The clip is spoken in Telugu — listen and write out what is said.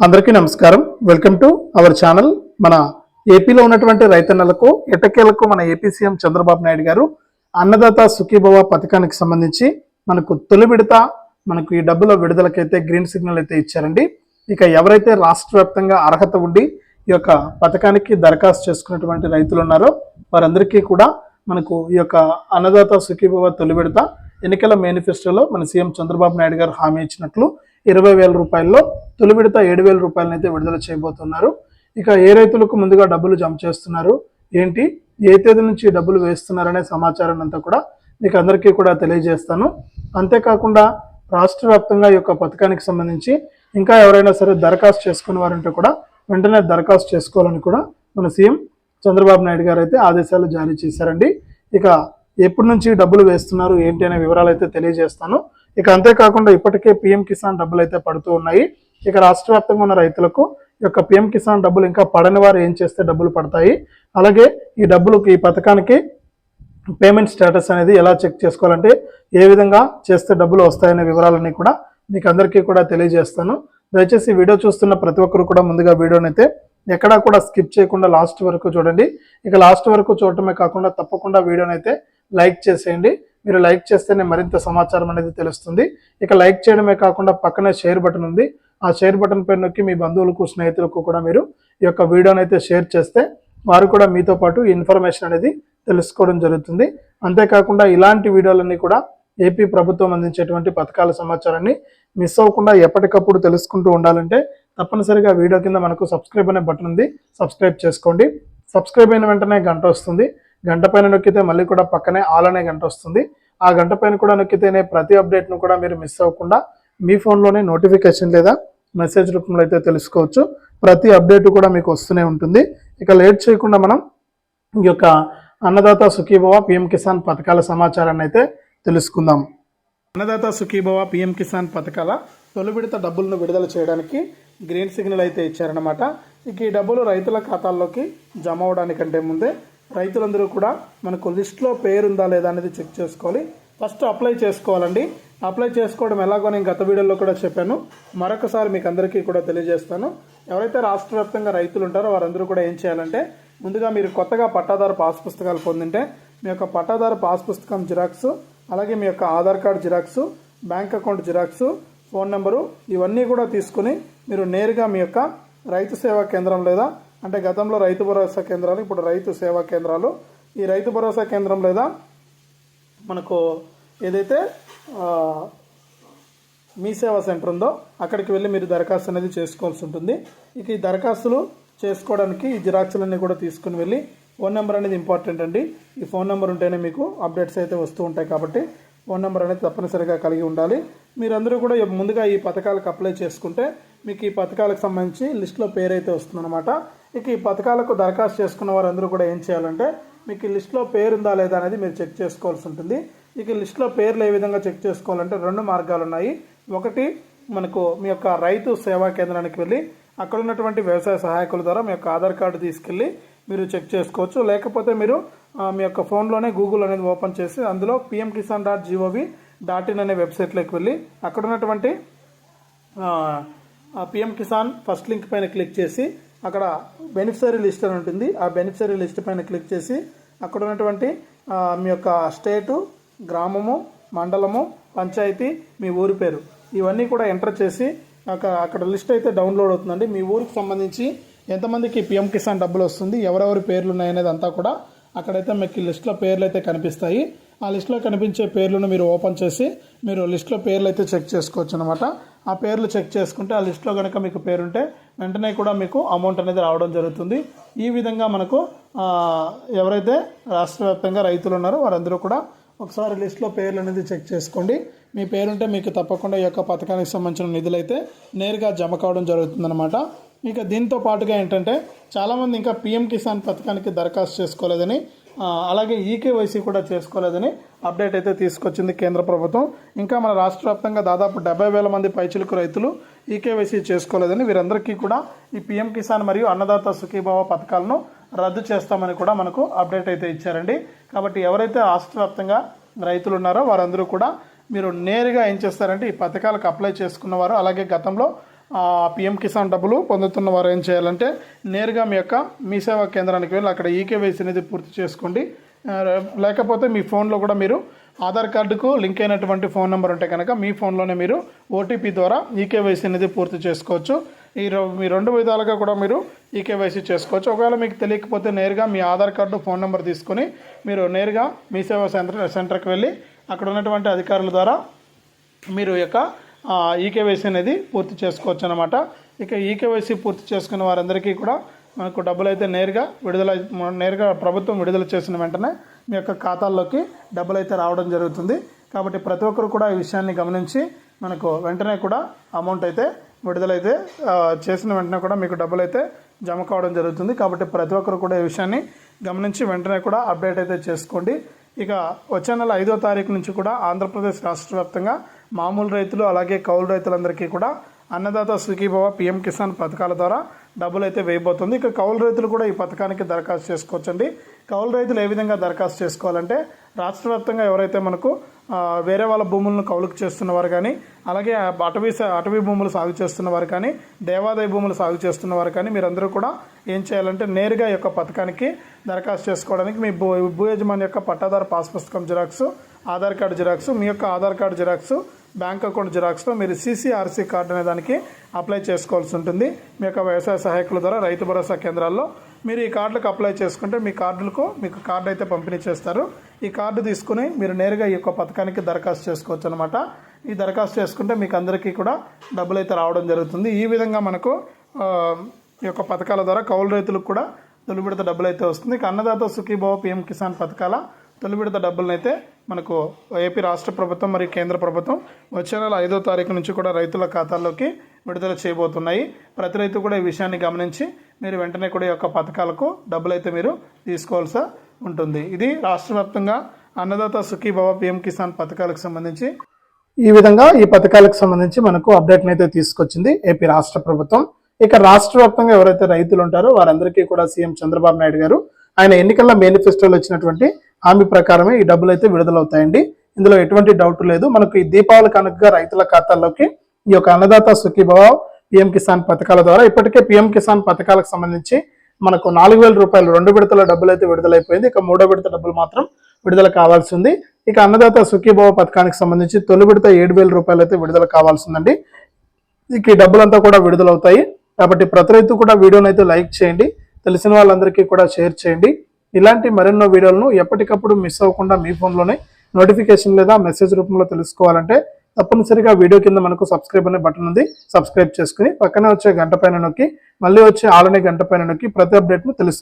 అందరికీ నమస్కారం. వెల్కమ్ టు అవర్ ఛానల్ మన ఏపీలో ఉన్నటువంటి రైతన్నలకు ఎటకేలకు మన ఏపీ సీఎం చంద్రబాబు నాయుడు గారు అన్నదాత సుఖీభవ పథకానికి సంబంధించి మనకు తొలి విడత మనకు ఈ డబ్బుల విడుదలకైతే గ్రీన్ సిగ్నల్ అయితే ఇచ్చారండి. ఇక ఎవరైతే రాష్ట్ర వ్యాప్తంగా అర్హత ఉండి ఈ యొక్క పథకానికి దరఖాస్తు చేసుకున్నటువంటి రైతులు ఉన్నారో వారందరికీ కూడా మనకు ఈ యొక్క అన్నదాత సుఖీభవ తొలి విడత ఎన్నికల మేనిఫెస్టోలో మన సీఎం చంద్రబాబు నాయుడు గారు హామీ ఇచ్చినట్లు ఇరవై వేల రూపాయల్లో తొలి విడత ఏడు వేల రూపాయలను అయితే విడుదల చేయబోతున్నారు. ఇక ఏ రైతులకు ముందుగా డబ్బులు జమ చేస్తున్నారు? ఏంటి? ఏ తేదీ నుంచి డబ్బులు వేస్తున్నారనే సమాచారాన్ని అంతా కూడా మీకు అందరికీ కూడా తెలియజేస్తాను. అంతేకాకుండా రాష్ట్ర వ్యాప్తంగా ఈ యొక్క పథకానికి సంబంధించి ఇంకా ఎవరైనా సరే దరఖాస్తు చేసుకునే వారంటే కూడా వెంటనే దరఖాస్తు చేసుకోవాలని కూడా మన సీఎం చంద్రబాబు నాయుడు గారు అయితే ఆదేశాలు జారీ చేశారండి. ఇక ఎప్పటి నుంచి డబ్బులు వేస్తున్నారు ఏంటి అనే వివరాలు అయితే తెలియజేస్తాను. ఇక అంతేకాకుండా ఇప్పటికే పిఎం కిసాన్ డబ్బులు అయితే పడుతూ ఉన్నాయి. ఇక రాష్ట్ర వ్యాప్తంగా ఉన్న రైతులకు ఈ యొక్క పిఎం కిసాన్ డబ్బులు ఇంకా పడని వారు ఏం చేస్తే డబ్బులు పడతాయి? అలాగే ఈ డబ్బులకు ఈ పథకానికి పేమెంట్ స్టేటస్ అనేది ఎలా చెక్ చేసుకోవాలంటే ఏ విధంగా చేస్తే డబ్బులు వస్తాయనే వివరాలన్నీ కూడా మీకు అందరికీ కూడా తెలియజేస్తాను. దయచేసి వీడియో చూస్తున్న ప్రతి ఒక్కరు కూడా ముందుగా వీడియోని అయితే ఎక్కడా కూడా స్కిప్ చేయకుండా లాస్ట్ వరకు చూడండి. ఇక లాస్ట్ వరకు చూడటమే కాకుండా తప్పకుండా వీడియోని అయితే లైక్ చేసేయండి. మీరు లైక్ చేస్తేనే మరింత సమాచారం అనేది తెలుస్తుంది. ఇక లైక్ చేయడమే కాకుండా పక్కనే షేర్ బటన్ ఉంది. ఆ షేర్ బటన్ పై నొక్కి మీ బంధువులకు స్నేహితులకు కూడా మీరు ఈ యొక్క వీడియోని అయితే షేర్ చేస్తే వారు కూడా మీతో పాటు ఇన్ఫర్మేషన్ అనేది తెలుసుకోవడం జరుగుతుంది. అంతేకాకుండా ఇలాంటి వీడియోలన్నీ కూడా ఏపీ ప్రభుత్వం అందించేటువంటి పథకాల సమాచారాన్ని మిస్ అవ్వకుండా ఎప్పటికప్పుడు తెలుసుకుంటూ ఉండాలంటే తప్పనిసరిగా వీడియో కింద మనకు సబ్స్క్రైబ్ అనే బటన్ ఉంది. సబ్స్క్రైబ్ చేసుకోండి. సబ్స్క్రైబ్ అయిన వెంటనే గంట వస్తుంది. గంట పైన నొక్కితే మళ్ళీ కూడా పక్కనే ఆల్ అనే గంట వస్తుంది. ఆ గంట పైన కూడా నొక్కితేనే ప్రతి అప్డేట్ను కూడా మీరు మిస్ అవ్వకుండా మీ ఫోన్లోనే నోటిఫికేషన్ లేదా మెసేజ్ రూపంలో అయితే తెలుసుకోవచ్చు. ప్రతి అప్డేట్ కూడా మీకు వస్తూనే ఉంటుంది. ఇక లేట్ చేయకుండా మనం ఈ యొక్క అన్నదాత సుఖీభవ పిఎం కిసాన్ పథకాల సమాచారాన్ని అయితే తెలుసుకుందాం. అన్నదాత సుఖీభవ పిఎం కిసాన్ పథకాల తొలి విడత డబ్బులను విడుదల చేయడానికి గ్రీన్ సిగ్నల్ అయితే ఇచ్చారనమాట ఇక ఈ డబ్బులు రైతుల ఖాతాల్లోకి జమ అవడానికంటే ముందే రైతులందరూ కూడా మనకు లిస్ట్లో పేరు ఉందా లేదా అనేది చెక్ చేసుకోవాలి. ఫస్ట్ అప్లై చేసుకోవాలండి. అప్లై చేసుకోవడం ఎలాగో నేను గత వీడియోలో కూడా చెప్పాను. మరొకసారి మీకు అందరికీ కూడా తెలియజేస్తాను. ఎవరైతే రాష్ట్ర వ్యాప్తంగా రైతులు ఉంటారో వారందరూ కూడా ఏం చేయాలంటే ముందుగా మీరు కొత్తగా పట్టాదారు పాస్ పుస్తకాలు పొందింటే మీ యొక్క పట్టాదారు పాస్ పుస్తకం జిరాక్స్ అలాగే మీ యొక్క Aadhaar card xerox bank account xerox phone number ఇవన్నీ కూడా తీసుకుని మీరు నేరుగా మీ యొక్క రైతు సేవా కేంద్రం లేదా అంటే గతంలో రైతు భరోసా కేంద్రాలు ఇప్పుడు రైతు సేవా కేంద్రాలు. ఈ రైతు భరోసా కేంద్రం లేదా మనకు ఏదైతే మీ సేవా సెంటర్ ఉందో అక్కడికి వెళ్ళి మీరు దరఖాస్తు అనేది చేసుకోవాల్సి ఉంటుంది. ఇక ఈ దరఖాస్తులు చేసుకోవడానికి ఈ జిరాక్సులన్నీ కూడా తీసుకుని వెళ్ళి ఫోన్ నెంబర్ అనేది ఇంపార్టెంట్ అండి. ఈ ఫోన్ నెంబర్ ఉంటేనే మీకు అప్డేట్స్ అయితే వస్తూ ఉంటాయి కాబట్టి ఫోన్ నెంబర్ అనేది తప్పనిసరిగా కలిగి ఉండాలి. మీరందరూ కూడా ముందుగా ఈ పథకాలకు అప్లై చేసుకుంటే మీకు ఈ పథకాలకు సంబంధించి లిస్టులో పేరు అయితే వస్తుందన్నమాట. ఇక ఈ పథకాలకు దరఖాస్తు చేసుకున్న వారందరూ కూడా ఏం చేయాలంటే మీకు ఈ లిస్టులో పేరు ఉందా లేదా అనేది మీరు చెక్ చేసుకోవాల్సి ఉంటుంది. ఇక ఈ లిస్టులో పేర్లు ఏ విధంగా చెక్ చేసుకోవాలంటే రెండు మార్గాలు ఉన్నాయి. ఒకటి మనకు మీ యొక్క రైతు సేవా కేంద్రానికి వెళ్ళి అక్కడ ఉన్నటువంటి వ్యవసాయ సహాయకుల ద్వారా మీ యొక్క ఆధార్ కార్డు తీసుకెళ్ళి మీరు చెక్ చేసుకోవచ్చు. లేకపోతే మీరు మీ యొక్క ఫోన్లోనే గూగుల్ అనేది ఓపెన్ చేసి అందులో PM Kisan dot G O V dot in అనే వెబ్సైట్లోకి వెళ్ళి అక్కడ ఉన్నటువంటి పిఎం కిసాన్ ఫస్ట్ లింక్ పైన క్లిక్ చేసి అక్కడ బెనిఫిషరీ లిస్ట్ అని ఉంటుంది. ఆ బెనిఫిషరీ లిస్ట్ పైన క్లిక్ చేసి అక్కడ ఉన్నటువంటి మీ యొక్క స్టేటు గ్రామము మండలము పంచాయతీ మీ ఊరి పేరు ఇవన్నీ కూడా ఎంటర్ చేసి అక్కడ అక్కడ లిస్ట్ అయితే డౌన్లోడ్ అవుతుందండి. మీ ఊరికి సంబంధించి ఎంతమందికి పిఎం కిసాన్ డబ్బులు వస్తుంది ఎవరెవరి పేర్లు ఉన్నాయనేది అంతా కూడా అక్కడైతే మీకు లిస్ట్లో పేర్లు అయితే కనిపిస్తాయి. ఆ లిస్ట్లో కనిపించే పేర్లను మీరు ఓపెన్ చేసి మీరు లిస్ట్లో పేర్లు అయితే చెక్ చేసుకోవచ్చు అనమాట ఆ పేర్లు చెక్ చేసుకుంటే ఆ లిస్ట్లో కనుక మీకు పేరుంటే వెంటనే కూడా మీకు అమౌంట్ అనేది రావడం జరుగుతుంది. ఈ విధంగా మనకు ఎవరైతే రాష్ట్ర వ్యాప్తంగా రైతులు ఉన్నారో వారందరూ కూడా ఒకసారి లిస్ట్లో పేర్లు అనేది చెక్ చేసుకోండి. మీ పేరుంటే మీకు తప్పకుండా ఈ యొక్క పథకానికి సంబంధించిన నిధులు అయితే నేరుగా జమ కావడం జరుగుతుందన్నమాట. ఇక దీంతో పాటుగా ఏంటంటే చాలామంది ఇంకా పిఎం కిసాన్ పథకానికి దరఖాస్తు చేసుకోలేదని అలాగే ఈకేవైసీ కూడా చేసుకోలేదని అప్డేట్ అయితే తీసుకొచ్చింది కేంద్ర ప్రభుత్వం. ఇంకా మన రాష్ట్ర వ్యాప్తంగా దాదాపు డెబ్బై వేల మంది పైచిలుకు రైతులు ఈకేవైసీ చేసుకోలేదని వీరందరికీ కూడా ఈ పిఎం కిసాన్ మరియు అన్నదాత సుఖీభావ పథకాలను రద్దు చేస్తామని కూడా మనకు అప్డేట్ అయితే ఇచ్చారండి. కాబట్టి ఎవరైతే రాష్ట్ర వ్యాప్తంగా రైతులు ఉన్నారో వారందరూ కూడా మీరు నేరుగా ఏం చేస్తారంటే ఈ పథకాలకు అప్లై చేసుకున్నవారు అలాగే గతంలో పిఎం కిసాన్ డబ్బులు పొందుతున్న వారు ఏం చేయాలంటే నేరుగా మీ యొక్క మీ సేవా కేంద్రానికి వెళ్ళి అక్కడ ఈకేవైసీ అనేది పూర్తి చేసుకోండి. లేకపోతే మీ ఫోన్లో కూడా మీరు ఆధార్ కార్డుకు లింక్ అయినటువంటి ఫోన్ నెంబర్ ఉంటే కనుక మీ ఫోన్లోనే మీరు ఓటీపీ ద్వారా ఈకేవైసీ అనేది పూర్తి చేసుకోవచ్చు. ఈ మీ రెండు విధాలుగా కూడా మీరు ఈకేవైసీ చేసుకోవచ్చు. ఒకవేళ మీకు తెలియకపోతే నేరుగా మీ ఆధార్ కార్డు ఫోన్ నెంబర్ తీసుకొని మీరు నేరుగా మీ సేవా సెంటర్ సెంటర్కి వెళ్ళి అక్కడ ఉన్నటువంటి అధికారుల ద్వారా మీరు యొక్క ఈకేవైసీ అనేది పూర్తి చేసుకోవచ్చు అనమాట ఇక ఈకేవైసీ పూర్తి చేసుకున్న వారందరికీ కూడా మనకు డబ్బులు అయితే నేరుగా విడుదల నేరుగా ప్రభుత్వం విడుదల చేసిన వెంటనే మీ యొక్క ఖాతాల్లోకి డబ్బులు అయితే రావడం జరుగుతుంది. కాబట్టి ప్రతి ఒక్కరు కూడా ఈ విషయాన్ని గమనించి మనకు వెంటనే కూడా అమౌంట్ అయితే విడుదలైతే చేసిన వెంటనే కూడా మీకు డబ్బులు అయితే జమ కావడం జరుగుతుంది. కాబట్టి ప్రతి ఒక్కరు కూడా ఈ విషయాన్ని గమనించి వెంటనే కూడా అప్డేట్ అయితే చేసుకోండి. ఇక వచ్చే నెల ఐదో తారీఖు నుంచి కూడా ఆంధ్రప్రదేశ్ రాష్ట్ర వ్యాప్తంగా మామూలు రైతులు అలాగే కౌలు రైతులందరికీ కూడా అన్నదాత సుఖీభవ పిఎం కిసాన్ పథకాల ద్వారా డబ్బులు అయితే వేయబోతుంది. ఇక కౌలు రైతులు కూడా ఈ పథకానికి దరఖాస్తు చేసుకోవచ్చండి. కౌలు రైతులు ఏ విధంగా దరఖాస్తు చేసుకోవాలంటే రాష్ట్ర వ్యాప్తంగా ఎవరైతే మనకు వేరే వాళ్ళ భూములను కౌలుకు చేస్తున్నవారు కానీ అలాగే అటవీ స- అటవీ భూములు సాగు చేస్తున్నవారు కానీ దేవాదాయ భూములు సాగు చేస్తున్నవారు కానీ మీరందరూ కూడా ఏం చేయాలంటే నేరుగా యొక్క పథకానికి దరఖాస్తు చేసుకోవడానికి మీ భూ భూ యజమాని యొక్క పట్టాదారు పాస్ పుస్తకం జిరాక్స్ ఆధార్ కార్డు జిరాక్స్ మీ యొక్క Aadhaar card xerox bank account జిరాక్స్లో మీరు సీసీఆర్సీ కార్డు అనే దానికి అప్లై చేసుకోవాల్సి ఉంటుంది. మీ యొక్క వ్యవసాయ సహాయకుల ద్వారా రైతు భరోసా కేంద్రాల్లో మీరు ఈ కార్డులకు అప్లై చేసుకుంటే మీ కార్డులకు మీకు కార్డు అయితే పంపిణీ చేస్తారు. ఈ కార్డు తీసుకుని మీరు నేరుగా ఈ యొక్క పథకానికి దరఖాస్తు చేసుకోవచ్చు అనమాట ఈ దరఖాస్తు చేసుకుంటే మీకు అందరికీ కూడా డబ్బులు అయితే రావడం జరుగుతుంది. ఈ విధంగా మనకు ఈ యొక్క పథకాల ద్వారా కౌలు రైతులకు కూడా తొలి విడత డబ్బులు అయితే వస్తుంది. ఇక అన్నదాత సుఖీభావ పిఎం కిసాన్ పథకాల తొలి విడత డబ్బులను అయితే మనకు ఏపీ రాష్ట్ర ప్రభుత్వం మరియు కేంద్ర ప్రభుత్వం వచ్చే నెల ఐదో తారీఖు నుంచి కూడా రైతుల ఖాతాల్లోకి విడుదల చేయబోతున్నాయి. ప్రతి రైతు కూడా ఈ విషయాన్ని గమనించి మీరు వెంటనే కూడా ఈ యొక్క పథకాలకు డబ్బులు అయితే మీరు తీసుకోవాల్సి ఉంటుంది. ఇది రాష్ట్ర వ్యాప్తంగా అన్నదాత సుఖీభావ పిఎం కిసాన్ పథకాలకు సంబంధించి ఈ విధంగా ఈ పథకాలకు సంబంధించి మనకు అప్డేట్ని అయితే తీసుకొచ్చింది ఏపీ రాష్ట్ర ప్రభుత్వం. ఇక రాష్ట్ర వ్యాప్తంగా ఎవరైతే రైతులు ఉంటారో వారందరికీ కూడా సీఎం చంద్రబాబు నాయుడు గారు ఆయన ఎన్నికల మేనిఫెస్టోలో ఇచ్చినటువంటి హామీ ప్రకారమే ఈ డబ్బులు అయితే విడుదలవుతాయండి. ఇందులో ఎటువంటి డౌట్ లేదు. మనకు ఈ దీపావళి కనుకగా రైతుల ఖాతాల్లోకి ఈ యొక్క అన్నదాత సుఖీభావ పిఎం కిసాన్ పథకాల ద్వారా ఇప్పటికే పిఎం కిసాన్ పథకాలకు సంబంధించి మనకు నాలుగు వేల రూపాయలు రెండు విడతల డబ్బులు అయితే విడుదలైపోయింది. ఇక మూడో విడత డబ్బులు మాత్రం విడుదల కావాల్సి ఉంది. ఇక అన్నదాత సుఖీభావ పథకానికి సంబంధించి తొలి విడత ఏడు వేల రూపాయలు అయితే విడుదల కావాల్సిందండి ఇక ఈ డబ్బులంతా కూడా విడుదలవుతాయి. కాబట్టి ప్రతి రైతు కూడా వీడియోని అయితే లైక్ చేయండి. తెలిసిన వాళ్ళందరికీ కూడా షేర్ చేయండి. ఇలాంటి మరెన్నో వీడియోలను ఎప్పటికప్పుడు మిస్ అవ్వకుండా మీ ఫోన్లోనే నోటిఫికేషన్ లేదా మెసేజ్ రూపంలో తెలుసుకోవాలంటే తప్పనిసరిగా వీడియో కింద మనకు సబ్స్క్రైబ్ అనే బటన్ ఉంది. సబ్స్క్రైబ్ చేసుకుని పక్కనే వచ్చే గంట పైన నొక్కి మళ్ళీ వచ్చే ఆలనే గంట పైన నొక్కి ప్రతి అప్డేట్ను తెలుసు